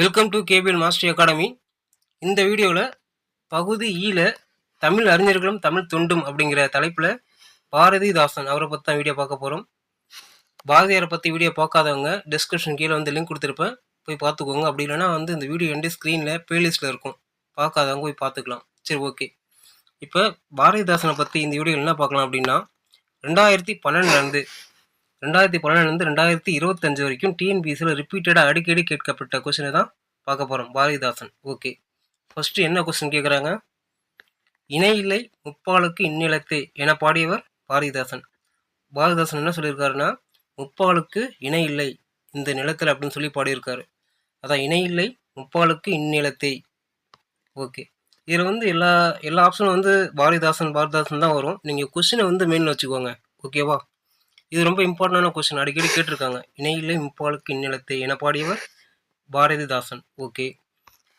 Welcome to KPL master academy இந்த வீடியோவில் பகுதி e ஈல தமிழ் அறிஞர்களும் தமிழ் தொண்டும் அப்படிங்கிற தலைப்பில் பாரதிதாசன் அவரை பற்றி தான் வீடியோ பார்க்க போகிறோம் பாரதியாரை பற்றி வீடியோ பார்க்காதவங்க டிஸ்கிரிப்ஷன் கீழே வந்து லிங்க் கொடுத்துருப்பேன். போய் பார்த்துக்கோங்க. அப்படி இல்லைன்னா வந்து இந்த வீடியோ வந்து ஸ்க்ரீனில் ப்ளேலிஸ்ட்டில் இருக்கும். பார்க்காதவங்க போய் பார்த்துக்கலாம். சரி ஓகே இப்போ பாரதிதாசனை பற்றி இந்த வீடியோவில் என்ன பார்க்கலாம் அப்படின்னா ரெண்டாயிரத்தி பன்னெண்டுலேருந்து ரெண்டாயிரத்தி பன்னெண்டுலேருந்து ரெண்டாயிரத்தி இருபத்தஞ்சு வரைக்கும் டிஎன்பிஎஸ்சியில் ரிப்பீட்டடாக அடிக்கடி கேட்கப்பட்ட கொஸ்டினை தான் பார்க்க போகிறோம் பாரதிதாசன். ஓகே ஃபஸ்ட்டு என்ன கொஸ்டின் கேட்குறாங்க இணையில்லை முப்பாலுக்கு இந்நிலத்தே என பாடியவர் பாரதிதாசன். பாரதிதாசன் என்ன சொல்லியிருக்காருன்னா முப்பாலுக்கு இணை இல்லை இந்த நிலத்தில் அப்படின்னு சொல்லி பாடியிருக்காரு. அதான் இணை இல்லை முப்பாலுக்கு இந்நிலத்தை ஓகே இதில் வந்து எல்லா எல்லா ஆப்ஷனும் வந்து பாரதிதாசன் பாரதிதாசன் தான் வரும். நீங்கள் கொஸ்டினை வந்து மெயின் வச்சுக்கோங்க. ஓகேவா இது ரொம்ப இம்பார்ட்டண்டான கொஸ்டின் அடிக்கடி கேட்டிருக்காங்க. இணையில்லை இம்பாலுக்கு இந்நிலத்தை என பாடியவர் பாரதிதாசன். ஓகே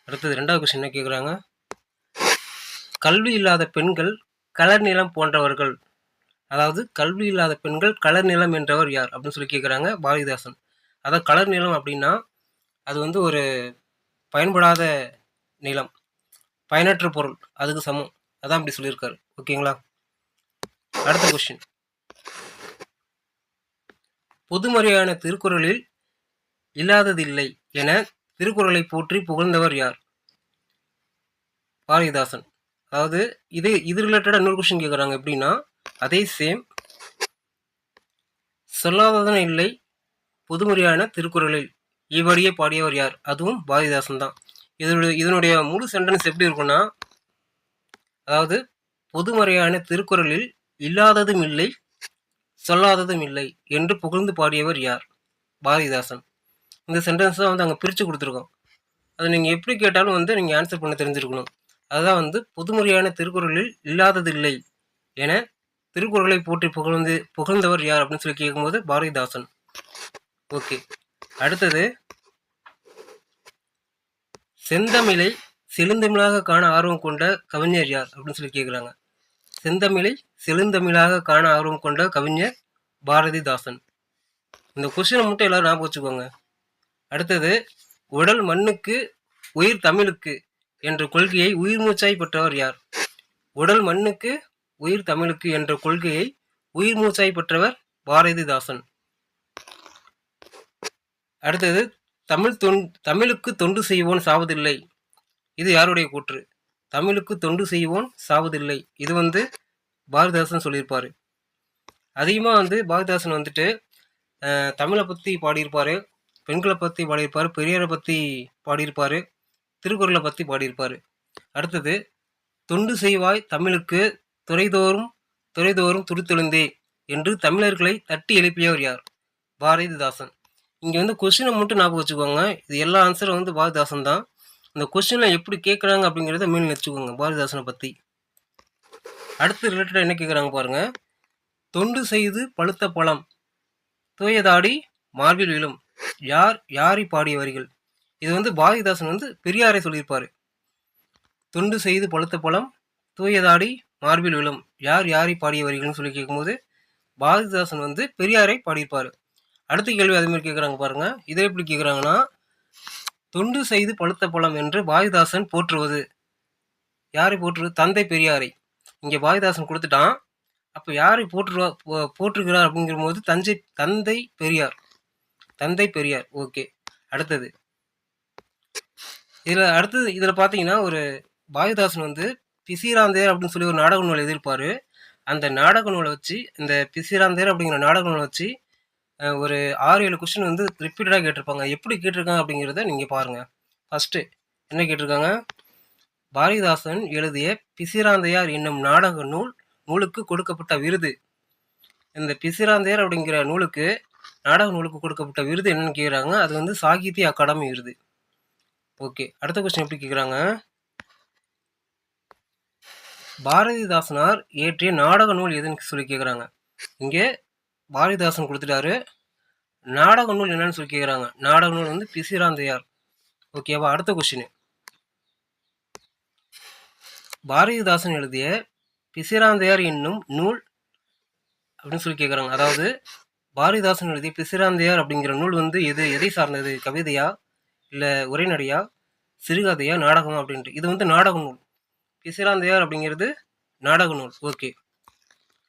அடுத்தது ரெண்டாவது கொஸ்டின் என்ன கேட்குறாங்க கல்வி இல்லாத பெண்கள் கலர் நிலம் போன்றவர்கள். அதாவது கல்வி இல்லாத பெண்கள் கலர் நிலம் என்றவர் யார்? அப்படின்னு சொல்லி கேட்குறாங்க பாரதிதாசன். அதாவது கலர் நிலம் அப்படின்னா அது வந்து ஒரு பயன்படாத நிலம். பயனற்ற பொருள். அதுக்கு சமம். அதான் அப்படி சொல்லியிருக்காரு. ஓகேங்களா அடுத்த கொஸ்டின் பொதுமறையான திருக்குறளில் இல்லாததில்லை என திருக்குறளை போற்றி புகழ்ந்தவர் யார்? பாரதிதாசன். அதாவது இது இது ரிலேட்டடாக இன்னொரு கொஸ்டின் கேட்குறாங்க எப்படின்னா அதே சேம் சொல்லாததன இல்லை பொதுமறையான திருக்குறளில் இவ்வழியே பாடியவர் யார்? அதுவும் பாரதிதாசன் தான். இதனுடைய இதனுடைய முழு சென்டென்ஸ் எப்படி இருக்கும்னா அதாவது பொதுமறையான திருக்குறளில் இல்லாததும் இல்லை சொல்லாததும் இல்லை என்று புகழ்ந்து பாடியவர் யார்? பாரதிதாசன். இந்த சென்டென்ஸ் தான் வந்து அங்கே பிரித்து கொடுத்துருக்கோம். அதை நீங்கள் எப்படி கேட்டாலும் வந்து நீங்கள் ஆன்சர் பண்ண தெரிஞ்சிருக்கணும். அதுதான் வந்து பொதுமுறையான திருக்குறளில் இல்லாததில்லை என திருக்குறளை போற்றி புகழ்ந்து புகழ்ந்தவர் யார் அப்படின்னு சொல்லி கேட்கும்போது பாரதிதாசன். ஓகே. அடுத்தது செந்தமிழை செழுந்தமிழாக காண ஆர்வம் கொண்ட கவிஞர் யார் அப்படின்னு சொல்லி கேட்குறாங்க. செந்தமிழை செழுந்தமிழாக காண ஆர்வம் கொண்ட கவிஞர் பாரதிதாசன். இந்த கொஸ்டினை மட்டும் எல்லாரும் ஞாபகம் வச்சுக்கோங்க. அடுத்தது உடல் மண்ணுக்கு உயிர் தமிழுக்கு என்ற கொள்கையை உயிர் மூச்சாய் பெற்றவர் யார்? உடல் மண்ணுக்கு உயிர் தமிழுக்கு என்ற கொள்கையை உயிர் மூச்சாய் பெற்றவர் பாரதிதாசன். அடுத்தது தமிழ் தொன் தமிழுக்கு தொண்டு செய்வோன் சாவதில்லை. இது யாருடைய கூற்று? தமிழுக்கு தொண்டு செய்வோன் சாவதில்லை. இது வந்து பாரதிதாசன் சொல்லியிருப்பார். அதிகமாக வந்து பாரதிதாசன் வந்துட்டு தமிழை பற்றி பாடியிருப்பார் பெண்களை பற்றி பாடியிருப்பார் பெரியாரை பற்றி பாடியிருப்பார் திருக்குறளை பற்றி பாடியிருப்பார். அடுத்தது தொண்டு செய்வாய் தமிழுக்கு துறைதோறும் துறைதோறும் துடித்தெழுந்தே என்று தமிழர்களை தட்டி எழுப்பியவர் யார்? பாரதிதாசன். இங்கே வந்து கொஸ்டினை மட்டும் ஞாபகம் வச்சுக்கோங்க. இது எல்லா ஆன்சரும் வந்து பாரதிதாசன் தான். இந்த கொஸ்டினில் எப்படி கேட்குறாங்க அப்படிங்கிறத மீன் வச்சுக்கோங்க பாரதிதாசனை பற்றி அடுத்து ரிலேட்டடாக என்ன கேட்குறாங்க பாருங்கள் தொண்டு செய்து பழுத்த பழம் தூயதாடி மார்பில் விழும். யார் யாரை பாடிய வரிகள் இது வந்து பாரதிதாசன் வந்து பெரியாரை சொல்லியிருப்பார். தொண்டு செய்து பழுத்த பழம் தூயதாடி மார்பில் விழும். யார் யாரை பாடிய வரிகள்னு சொல்லி கேட்கும்போது பாரதிதாசன் வந்து பெரியாரை பாடியிருப்பார். அடுத்த கேள்வி அதுமாதிரி கேட்குறாங்க பாருங்கள் இதை எப்படி கேட்குறாங்கன்னா தொண்டு செய்து பழுத்த பழம் என்று பாரதிதாசன் போற்றுவது. யாரை போற்றுவது? தந்தை பெரியாரை. இங்கே பாரதிதாசன் கொடுத்துட்டான். அப்போ யாரை போற்றுவா போ- போற்றுகிறார் அப்படிங்கிற போது தஞ்சை தந்தை பெரியார். தந்தை பெரியார். ஓகே. அடுத்தது. இதில் அடுத்தது இதில் பார்த்தீங்கன்னா ஒரு பாரதிதாசன் வந்து பிசிராந்தேர் அப்படின்னு சொல்லி ஒரு நாடக நூல் எழுதியிருப்பாரு. அந்த நாடக நூலை வச்சு இந்த பிசிராந்தேர் அப்படிங்கிற நாடக நூலை வச்சு ஒரு ஆறு ஏழு கொஸ்டின் வந்து ரிப்பீட்டடாக கேட்டிருப்பாங்க. எப்படி கேட்டிருக்காங்க அப்படிங்கிறத நீங்கள் பாருங்கள் ஃபஸ்ட்டு என்ன கேட்டிருக்காங்க? பாரதிதாசன் எழுதிய பிசிராந்தையார் என்னும் நாடக நூல் நூலுக்கு கொடுக்கப்பட்ட விருது. இந்த பிசிராந்தையார் அப்படிங்கிற நூலுக்கு நாடக நூலுக்கு கொடுக்கப்பட்ட விருது என்னன்னு கேட்குறாங்க அது வந்து சாகித்ய அகாடமி விருது. ஓகே அடுத்த கொஸ்டின் எப்படி கேட்குறாங்க பாரதிதாசனார் இயற்றிய நாடக நூல் எதுன்னு சொல்லி கேட்குறாங்க இங்கே பாரதிதாசன் கொடுத்துட்டாரு. நாடக நூல் என்னன்னு சொல்லி கேட்குறாங்க நாடக நூல் வந்து பிசிராந்தையார். ஓகேவா அடுத்த கொஸ்டின் பாரதிதாசன் எழுதிய பிசிராந்தையார் என்னும் நூல் அப்படின்னு சொல்லி கேட்குறாங்க அதாவது பாரதிதாசன் எழுதிய பிசிராந்தையார் அப்படிங்கிற நூல் வந்து எது எதை சார்ந்தது? கவிதையா? இல்லை உரைநடையா? சிறுகதையா? நாடகமா? அப்படின்ட்டு. இது வந்து நாடக நூல். பிசிராந்தையார் அப்படிங்கிறது நாடக நூல். ஓகே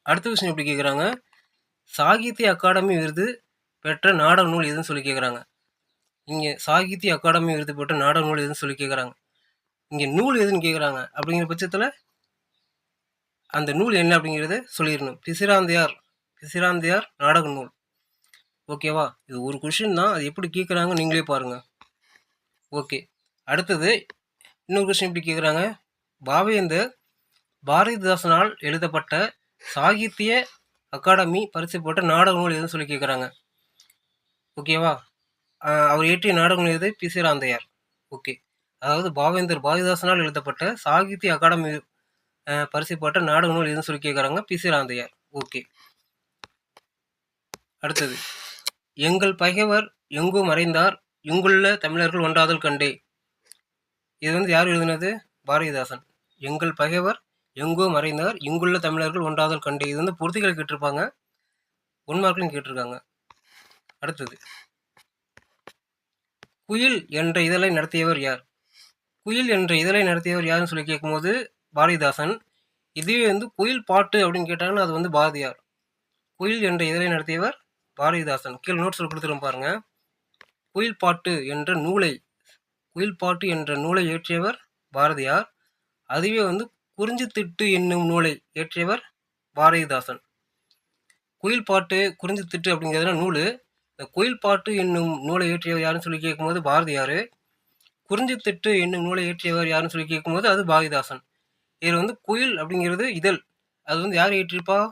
அடுத்த விஷயம் எப்படி கேட்குறாங்க சாகித்ய அகாடமி விருது பெற்ற நாடக நூல் எதுன்னு சொல்லி கேட்குறாங்க இங்கே சாகித்ய அகாடமி விருது பெற்ற நாடக நூல் எதுன்னு சொல்லி கேட்குறாங்க இங்கே நூல் எதுன்னு கேட்குறாங்க அப்படிங்கிற பட்சத்தில் அந்த நூல் என்ன அப்படிங்கிறத சொல்லிடணும். பிசிராந்தையார் பிசிராந்தையார் நாடக நூல். ஓகேவா இது ஒரு கொஷின் தான். அது எப்படி கேட்குறாங்க நீங்களே பாருங்கள் ஓகே அடுத்தது இன்னொரு கொஷின் எப்படி கேட்குறாங்க பாவேந்தர் பாரதிதாசனால் எழுதப்பட்ட சாகித்ய அகாடமி பரிசு போட்ட நாடக நூல் எதுவும் சொல்லி கேட்குறாங்க ஓகேவா? அவர் இயற்றிய நாடக நூல் எது? பிசிராந்தையார் ஓகே. அதாவது பாவேந்தர் பாரதிதாசனால் எழுதப்பட்ட சாகித்ய அகாடமி பரிசு போட்ட நாடக நூல் எதுவும் சொல்லி கேட்குறாங்க பிசிராந்தையார் ஓகே. அடுத்தது. எங்கள் பகைவர் எங்கு மறைந்தார் இங்குள்ள தமிழர்கள் ஒன்றாதல் கண்டே. இது வந்து யார் எழுதினது? பாரதிதாசன். எங்கள் பகைவர் எங்கோ மறைந்தார். இங்குள்ள தமிழர்கள் ஒன்றாதல் கண்டு இது வந்து பொருத்திகளை கேட்டிருப்பாங்க. ஒன் மார்க்லையும் கேட்டிருக்காங்க. அடுத்தது. குயில் என்ற இதழை நடத்தியவர் யார்? குயில் என்ற இதழை நடத்தியவர் யாருன்னு சொல்லி கேட்கும்போது பாரதிதாசன் இதுவே வந்து குயில் பாட்டு அப்படின்னு கேட்டாங்கன்னா அது வந்து பாரதியார். குயில் என்ற இதழை நடத்தியவர் பாரதிதாசன். கீழே நோட்ஸில் கொடுத்துரும் பாருங்க. குயில் பாட்டு என்ற நூலை குயில் பாட்டு என்ற நூலை இயற்றியவர் பாரதியார். அதுவே வந்து குறிஞ்சித்திட்டு என்னும் நூலை இயற்றியவர் பாரதிதாசன். குயில் பாட்டு குறிஞ்சித்திட்டு அப்படிங்கிறதுல நூல். இந்த குயில் பாட்டு என்னும் நூலை இயற்றியவர் யாருன்னு சொல்லி கேட்கும்போது பாரதியார். குறிஞ்சித்திட்டு என்னும் நூலை இயற்றியவர் யாருன்னு சொல்லி கேட்கும்போது அது பாரதிதாசன். இதில் வந்து குயில் அப்படிங்கிறது இதழ். அது வந்து யார் இயற்றியிருப்பா?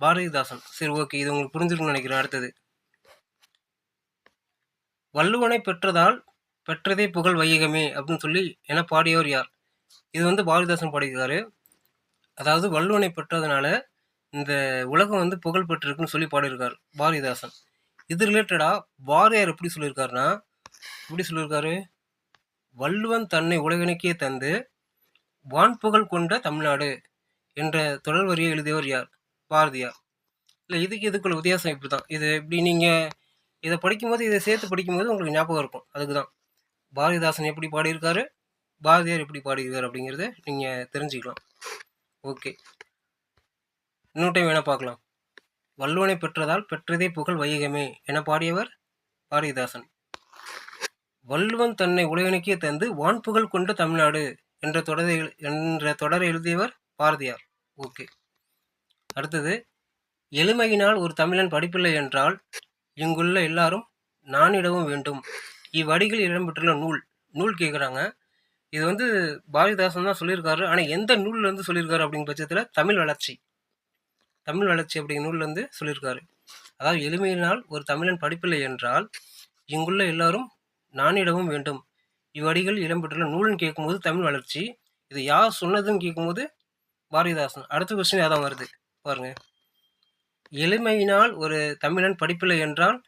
பாரதிதாசன். சரி ஓகே. இது உங்களுக்கு புரிஞ்சிருக்கும்னு நினைக்கிறேன். அடுத்தது. வள்ளுவனை பெற்றதால் பெற்றதே புகழ் வையகமே அப்படின்னு சொல்லி என பாடியவர் யார்? இது வந்து பாரதிதாசன் பாடியிருக்காரு அதாவது வள்ளுவனை பெற்றதுனால இந்த உலகம் வந்து புகழ் பெற்றிருக்குன்னு சொல்லி பாடியிருக்காரு பாரதிதாசன். இது ரிலேட்டடாக பாரதியார் எப்படி சொல்லியிருக்காருன்னா எப்படி சொல்லியிருக்காரு? வள்ளுவன் தன்னை உலகனுக்கே தந்து வான்புகழ் கொண்ட தமிழ்நாடு என்ற தொடர் வரியை எழுதியவர் யார்? பாரதியார். இல்லை இதுக்கு இதுக்குள்ள வித்தியாசம் இப்படி தான் இது இப்படி நீங்கள் இதை படிக்கும்போது இதை சேர்த்து படிக்கும்போது உங்களுக்கு ஞாபகம் இருக்கும். அதுக்கு தான் பாரதிதாசன் எப்படி பாடியிருக்காரு? பாரதியார் எப்படி பாடியிருக்காரு அப்படிங்கிறத நீங்கள் தெரிஞ்சுக்கலாம். ஓகே. இன்னொரு டைம் வேணால் பார்க்கலாம். வள்ளுவனை பெற்றதால் பெற்றதே புகழ் வையகமே என பாடியவர் பாரதிதாசன். வள்ளுவன் தன்னை உலகனுக்கே தந்து வான்புகழ் கொண்ட தமிழ்நாடு என்ற தொடரை என்ற தொடரை எழுதியவர் பாரதியார். ஓகே. அடுத்தது எளிமையினால் ஒரு தமிழன் படிப்பில்லை என்றால் இங்குள்ள எல்லாரும் நானிடவும் வேண்டும். இவ்வடிகள் இடம்பெற்றுள்ள நூல் நூல் கேட்குறாங்க இது வந்து பாரதிதாசன் தான் சொல்லியிருக்காரு. ஆனால் எந்த நூல்ல இருந்து சொல்லியிருக்காரு அப்படிங்கிற பட்சத்தில் தமிழ் வளர்ச்சி. தமிழ் வளர்ச்சி அப்படிங்கிற நூல்ல இருந்து சொல்லியிருக்காரு. அதாவது எளிமையினால் ஒரு தமிழன் படிப்பில்லை என்றால் இங்குள்ள எல்லாரும் நானிடவும் வேண்டும். இவ்வடிகள் இடம்பெற்றுள்ள நூல்னு கேட்கும்போது தமிழ் வளர்ச்சி. இது யார் சொன்னதுன்னு கேட்கும்போது பாரதிதாசன். அடுத்த கொஸ்டின் அதான் வருது. பாருங்க. எளிமையினால் ஒரு தமிழன் படிப்பில்லை என்றால்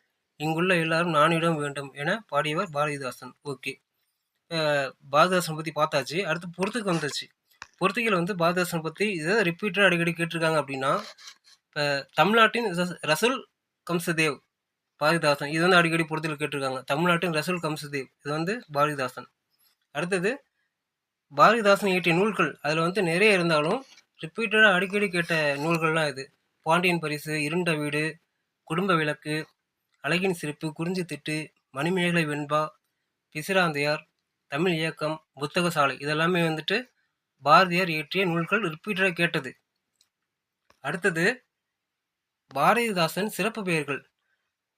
இங்குள்ள எல்லாரும் நானிடம் வேண்டும் என பாடியவர் பாரதிதாசன். ஓகே. பாரதிதாசனை பற்றி பார்த்தாச்சு. அடுத்து பொறுத்துக்கு வந்துச்சு பொறுத்துகையில் வந்து பாரதிதாசன் பற்றி இதை ரிப்பீட்டடாக அடிக்கடி கேட்டிருக்காங்க அப்படின்னா இப்போ தமிழ்நாட்டின் ரஸ்- ரசூல் கம்சதேவ் பாரதிதாசன் இது வந்து அடிக்கடி பொறுத்தில் கேட்டிருக்காங்க. தமிழ்நாட்டின் ரசூல் கம்சதேவ் இது வந்து பாரதிதாசன். அடுத்தது பாரதிதாசன் இயற்றிய நூல்கள் அதில் வந்து நிறைய இருந்தாலும் ரிப்பீட்டடாக அடிக்கடி கேட்ட நூல்கள்லாம் இது. பாண்டியன் பரிசு இருண்ட வீடு குடும்ப விளக்கு அழகின் சிரிப்பு குறிஞ்சி திட்டு மணிமேகலை வெண்பா பிசிராந்தையார் தமிழ் இயக்கம் புத்தக சாலை இதெல்லாமே வந்துட்டு பாரதியார் இயற்றிய நூல்கள் ரிப்பீட்டடாக கேட்டது. அடுத்தது பாரதிதாசன் சிறப்பு பெயர்கள்.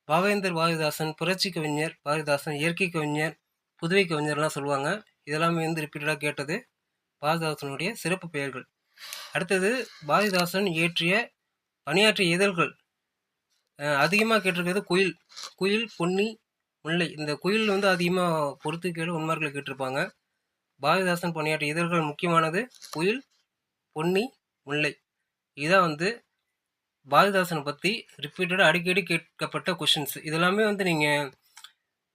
பாவேந்தர் பாரதிதாசன் புரட்சி கவிஞர் பாரதிதாசன் இயற்கை கவிஞர் புதுவை கவிஞர்லாம் சொல்லுவாங்க. இதெல்லாமே வந்து ரிப்பீட்டடாக கேட்டது. பாரதிதாசனுடைய சிறப்பு பெயர்கள். அடுத்தது பாரதிதாசன் இயற்றிய பணியாற்றிய இதழ்கள். அதிகமாக கேட்டிருக்கிறது குயில். குயில் பொன்னி முல்லை இந்த குயில் வந்து அதிகமாக பொறுத்து கேடு உண்மார்களை கேட்டிருப்பாங்க. பாரதிதாசன் பணியாற்றிய இதழ்கள் முக்கியமானது குயில் பொன்னி முல்லை. இதான் வந்து பாரதிதாசனை பற்றி ரிப்பீட்டடாக அடிக்கடி கேட்கப்பட்ட கொஷின்ஸ் இதெல்லாமே வந்து நீங்கள்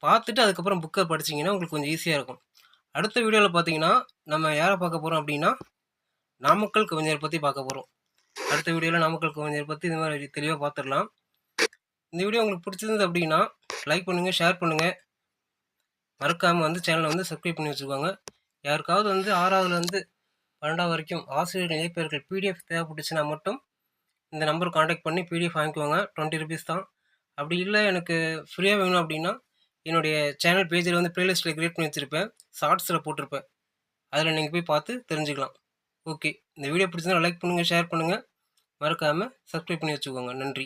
பார்த்துட்டு அதுக்கப்புறம் புக்கை படிச்சீங்கன்னா உங்களுக்கு கொஞ்சம் ஈஸியாக இருக்கும். அடுத்த வீடியோவில் பார்த்தீங்கன்னா நம்ம யாரை பார்க்க போகிறோம் அப்படின்னா நாமக்கல் கவிஞர் பற்றி பார்க்க போகிறோம் அடுத்த வீடியோவில் நாமக்கல் கவிஞர் பற்றி இந்த மாதிரி தெளிவாக பார்த்துடலாம். இந்த வீடியோ உங்களுக்கு பிடிச்சிருந்தது அப்படின்னா லைக் பண்ணுங்கள் ஷேர் பண்ணுங்கள் மறக்காமல் வந்து சேனலை வந்து சப்ஸ்கிரைப் பண்ணி வச்சுக்கோங்க யாருக்காவது வந்து ஆறாவதுலேருந்து பன்னெண்டாவது வரைக்கும் ஆசிரியர் இணைப்பேர்கள் பிடிஎஃப் தேவைப்பட்டுச்சுன்னா மட்டும் இந்த நம்பர் காண்டாக்ட் பண்ணி பிடிஎஃப் வாங்கிக்கோங்க. டுவெண்ட்டி ருபீஸ் தான். அப்படி இல்லை எனக்கு ஃப்ரீயாக வேணும் அப்படின்னா என்னுடைய சேனல் பேஜில் வந்து ப்ளேலிஸ்ட்டில் க்ரியேட் பண்ணி வச்சுருப்பேன். ஷார்ட்ஸில் போட்டிருப்பேன். அதில் நீங்கள் போய் பார்த்து தெரிஞ்சுக்கலாம். ஓகே இந்த வீடியோ பிடிச்சதுன்னா லைக் பண்ணுங்கள் ஷேர் பண்ணுங்கள் மறக்காமல் சப்ஸ்கிரைப் பண்ணி வச்சுக்கோங்க. நன்றி.